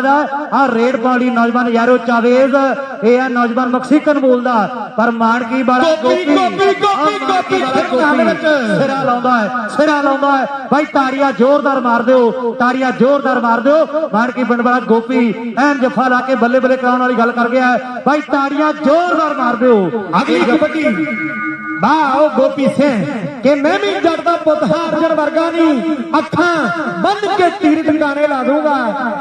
ਆ ਰੇਡ ਪਾਉਣੀ ਨੌਜਵਾਨ ਯਾਰੋ ਚਾਵੇਜ਼ ਇਹ ਆ ਨੌਜਵਾਨ ਮੈਕਸੀਕਨ ਬੋਲਦਾ ਪਰ ਮਾਨਕੀ ਵਾਲਾ ਗੋਪੀ, ਗੋਪੀ, ਗੋਪੀ, ਗੋਪੀ। ਸਿਰਾ ਲਾਉਂਦਾ ਹੈ ਸਿਰਾ ਲਾਉਂਦਾ ਹੈ। ਭਾਈ ਤਾੜੀਆਂ ਜ਼ੋਰਦਾਰ ਮਾਰ ਦਿਓ ਤਾੜੀਆਂ ਜ਼ੋਰਦਾਰ ਮਾਰ ਦਿਓ। ਮਾਨਕੀ ਪਿੰਡ ਵਾਲਾ ਗੋਪੀ? ਐਨ ਜਫਾ ਲਾ ਕੇ ਬੱਲੇ ਬੱਲੇ ਕਰਾਉਣ ਵਾਲੀ ਗੱਲ ਕਰ ਗਿਆ ਹੈ। ਭਾਈ ਤਾੜੀਆਂ ਜ਼ੋਰਦਾਰ ਮਾਰ ਦਿਓ। ਅਗਲੀ ਕਬੱਡੀ। ਵਾਹ ਉਹ ਗੋਪੀ ਸਿੰਘ। ਕਿ ਮੈਂ ਵੀ ਜੱਟ ਦਾ ਪੁੱਤ ਹਾਂ ਅਰਜਨ ਵਰਗਾ ਨਹੀਂ ਅੱਖਾਂ ਬੰਦ ਕੇ ਤੀਰ ਟਿਕਾਣੇ ਲਾ ਦੂੰਗਾ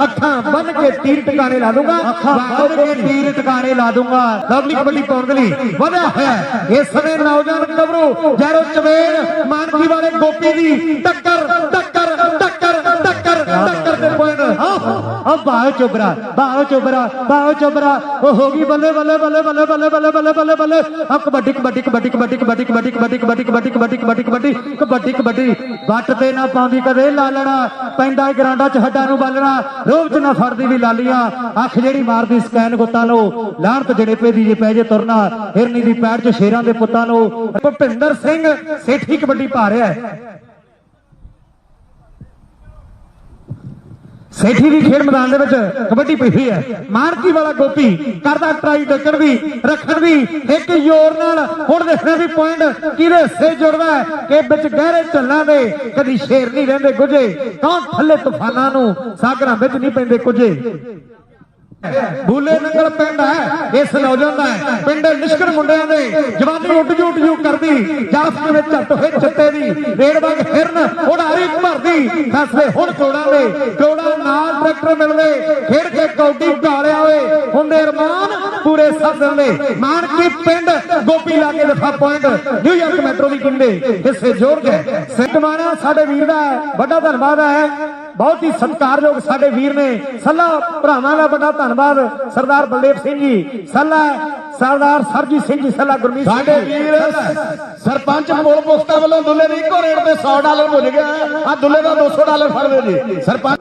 ਅੱਖਾਂ ਬੰਦ ਕੇ ਤੀਰ ਟਿਕਾਣੇ ਲਾ ਦੂੰਗਾ ਅੱਖਾਂ ਬੰਦ ਕੇ ਤੀਰ ਟਿਕਾਣੇ ਲਾ ਦੂੰਗਾ ਲਵਲੀ ਕਬੱਡੀ ਪਾਉਣ ਦੇ ਲਈ ਵਧਿਆ ਹੋਇਆ। ਇਸ ਸਮੇਂ ਨੌਜਵਾਨ ਗੱਭਰੂ ਜੈਰੋ ਚਵੇਰ ਮਾਨਕੀ ਵਾਲੇ ਗੋਪੀ ਦੀ ਟੱਕਰ ਟੱਕਰ ਆ ਬਾਹੋ ਚੋਬਰਾ ਬਾਹੋ ਚੋਬਰਾ ਬਾਹੋ ਚੋਬਰਾ ਉਹ ਹੋ ਗਈ ਬੱਲੇ ਬੱਲੇ ਬੱਲੇ ਬੱਲੇ ਬੱਲੇ ਬੱਲੇ ਬੱਲੇ ਬੱਲੇ ਬੱਲੇ ਆ ਕਬੱਡੀ ਕਬੱਡੀ ਕਬੱਡੀ ਕਬੱਡੀ ਕਬੱਡੀ ਕਬੱਡੀ ਕਬੱਡੀ ਕਬੱਡੀ ਕਬੱਡੀ ਕਬੱਡੀ ਕਬੱਡੀ ਕਬੱਡੀ ਕਬੱਡੀ ਕਬੱਡੀ ਵੱਟ ਤੇ ਨਾ ਪਾਉਂਦੀ ਕਦੇ ਲਾਲਣਾ ਪੈਂਦਾ ਏ ਗਰਾਂਡਾ ਚ ਹੱਡਾਂ ਨੂੰ ਬਾਲਣਾ ਰੋਬ ਚ ਨਾ ਫੜਦੀ ਵੀ ਲਾਲੀਆਂ ਅੱਖ ਜਿਹੜੀ ਮਾਰਦੀ ਸਕੈਨ ਗੁੱਤਾਂ ਨੂੰ ਲਾਹਣਤ ਜਣੇਪੇ ਦੀ ਜੇ ਪੈ ਜੇ ਤੁਰਨਾ ਹਿਰਨੀ ਦੀ ਪੈੜ ਚ ਸ਼ੇਰਾਂ ਦੇ ਪੁੱਤਾਂ ਨੂੰ ਭੁਪਿੰਦਰ ਸਿੰਘ ਸੇਠੀ ਕਬੱਡੀ ਪਾ ਰਿਹਾ ਹੈ ਸੇਠੀ ਦੀ ਖੇਡ ਮੈਦਾਨ ਦੇ ਵਿੱਚ ਕਬੱਡੀ ਪਈ ਹੈ। ਮਾਰਕੀ ਵਾਲਾ ਗੋਪੀ ਕਰਦਾ ਟਰਾਈ ਡੱਕਣ ਵੀ ਰੱਖਣ ਵੀ ਇੱਕ ਜ਼ੋਰ ਨਾਲ। ਹੁਣ ਦੇਖਣਾ ਵੀ ਪੁਆਇੰਟ ਕਿਹਦੇ ਹਿੱਸੇ ਜੁੜਦਾ ਹੈ ਕਿ ਵਿੱਚ ਗਹਿਰੇ ਝੱਲਾਂ ਦੇ ਕਦੀ ਸ਼ੇਰ ਨਹੀਂ ਰਹਿੰਦੇ ਗੁੱਜੇ ਕੌਣ ਥੱਲੇ ਤੂਫਾਨਾਂ ਨੂੰ, ਸਾਗਰਾਂ ਵਿੱਚ ਨਹੀਂ ਪੈਂਦੇ ਕੁਝੇ। ਬੂਲੇ ਨੰਗਲ ਪਿੰਡ ਹੈ, ਇਸ ਨੌਜਵਾਨ ਦਾ ਪਿੰਡ ਨਿਸ਼ਕਰ ਮੁੰਡਿਆਂ ਦੇ ਜਵਾਨੀ ਉੱਡ ਜੂ ਉੱਡ ਜੂ ਕਰਦੀ। ਜਾਸ ਦੇ ਵਿੱਚ ਝੱਟ ਹੋਏ ਚਿੱਟੇ ਦੀ, ਰੇਡ ਵਾਂਗ ਫਿਰਨ, ਉਡਾਰੀ ਭਰਦੀ। ਫੈਸਲੇ ਹੁਣ ਕੋੜਾਂ ਦੇ, ਕੋੜਾਂ ਨਾਲ ਟਰੈਕਟਰ ਮਿਲਦੇ। ਖੇਡ ਕੇ ਕੌਡੀ ਢਾਲਿਆ ਓਏ ਹੁੰਦੇ ਅਰਮਾਨ ਪੂਰੇ ਸਾਧਨ ਦੇ। ਮਾਨ ਕੀ ਪਿੰਡ ਗੋਪੀ ਲਾਗੇ ਦਫਾ ਪੁਆਇੰਟ। ਨਿਊਯਾਰਕ ਮੈਟਰੋ ਦੀ ਟੀਮ ਦੇ ਹਿੱਸੇ ਜੋੜ ਗਏ ਸਿੱਧਵਾਨਾ ਸਾਡੇ ਵੀਰ ਦਾ ਵੱਡਾ ਧੰਨਵਾਦ ਹੈ। ਬਹੁਤ ਹੀ ਸਤਿਕਾਰਯੋਗ ਸਾਡੇ ਵੀਰ ਨੇ। ਸੱਲਾ ਭਰਾਵਾਂ ਦਾ ਵੱਡਾ ਧੰਨਵਾਦ ਸਰਦਾਰ ਬਲਦੇਵ ਸਿੰਘ ਜੀ। ਸੱਲਾ ਸਰਦਾਰ ਸਰਜੀਤ ਸਿੰਘ ਜੀ ਸੱਲਾ ਗੁਰਮੀਤ ਸਿੰਘ ਸਾਡੇ ਵੀਰ ਸਰਪੰਚ ਮੋਲ ਮੁਖਤਾ ਵੱਲੋਂ ਦੁੱਲੇ ਦੀ ਇੱਕੋ ਰੇਟ ਤੇ 100 ਡਾਲਰ ਭੁੱਲ ਗਿਆ। ਆ ਦੁੱਲੇ ਦਾ 200 ਡਾਲਰ ਫੜ ਲਿਓ ਜੀ। ਸਰਪੰਚ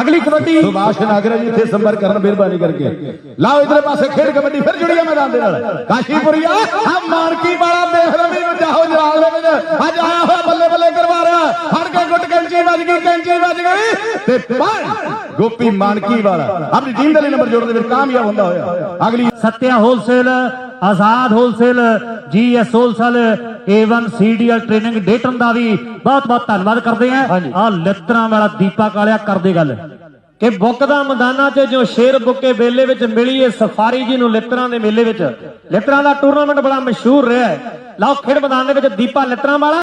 ਅਗਲੀ ਕਬੱਡੀ। ਸੁਭਾਸ਼ ਨਾਗਰਾ ਜੀ ਇੱਥੇ ਸੰਪਰਕ ਕਰਨ ਮਿਹਰਬਾਨੀ ਕਰਕੇ। ਲਾਓ ਇਧਰੇ ਪਾਸੇ ਖੇਡ ਕਬੱਡੀ ਫਿਰ ਜੁੜੀ ਆ ਮੈਦਾਨ ਦੇ ਨਾਲ। ਕਾਸ਼ੀਪੁਰੀਆ ਆ ਮਾਨਕੀ ਵਾਲਾ ਦੇਖ ਰਵੀ ਨੂੰ ਜਾਹੋ ਜਲਾਲ ਦੇ ਵਿੱਚ ਅੱਜ ਆਇਆ ਹੋਇਆ ਬੱਲੇ ਬੱਲੇ ਕਰਵਾ ਰਿਹਾ ਫੜ ਕੇ ਗੁੱਟ ਕੈਂਚੀ ਕੈਂਚੀ ਵੱਜ ਗਈ ਤੇ ਪਰ ਗੋਪੀ ਮਾਨਕੀ ਵਾਲਾ ਆਪਣੀ ਟੀਮ ਦੇ ਲਈ ਨੰਬਰ ਜੋੜਨ ਦੇ ਵਿੱਚ ਕਾਮਯਾਬ ਹੁੰਦਾ ਹੋਇਆ। ਅਗਲੀ Satya wholesale Azad wholesale GS wholesale A1 CDL training Dayton ਦਾ ਵੀ ਬਹੁਤ ਬਹੁਤ ਧੰਨਵਾਦ ਕਰਦੇ ਆ ਆ ਲਿੱਤਰਾਂ ਵਾਲਾ ਦੀਪਾ ਕਾਲਿਆ ਕਰਦੇ ਗੱਲ। ਕਿ ਬੁੱਕਦਾ ਮੈਦਾਨਾਂ 'ਚ ਜੋ ਸ਼ੇਰ ਬੁੱਕੇ ਬੇਲੇ ਵਿੱਚ ਮਿਲੀ ਏ ਸਫਾਰੀ ਜੀ ਨੂੰ ਲਿੱਤਰਾਂ ਦੇ ਮੇਲੇ ਵਿੱਚ। ਲਿੱਤਰਾਂ ਦਾ ਟੂਰਨਾਮੈਂਟ ਬੜਾ ਮਸ਼ਹੂਰ ਰਿਹਾ ਹੈ। ਲਓ ਖੇਡ ਮੈਦਾਨ ਦੇ ਵਿੱਚ ਦੀਪਾ ਲਿੱਤਰਾਂ ਵਾਲਾ।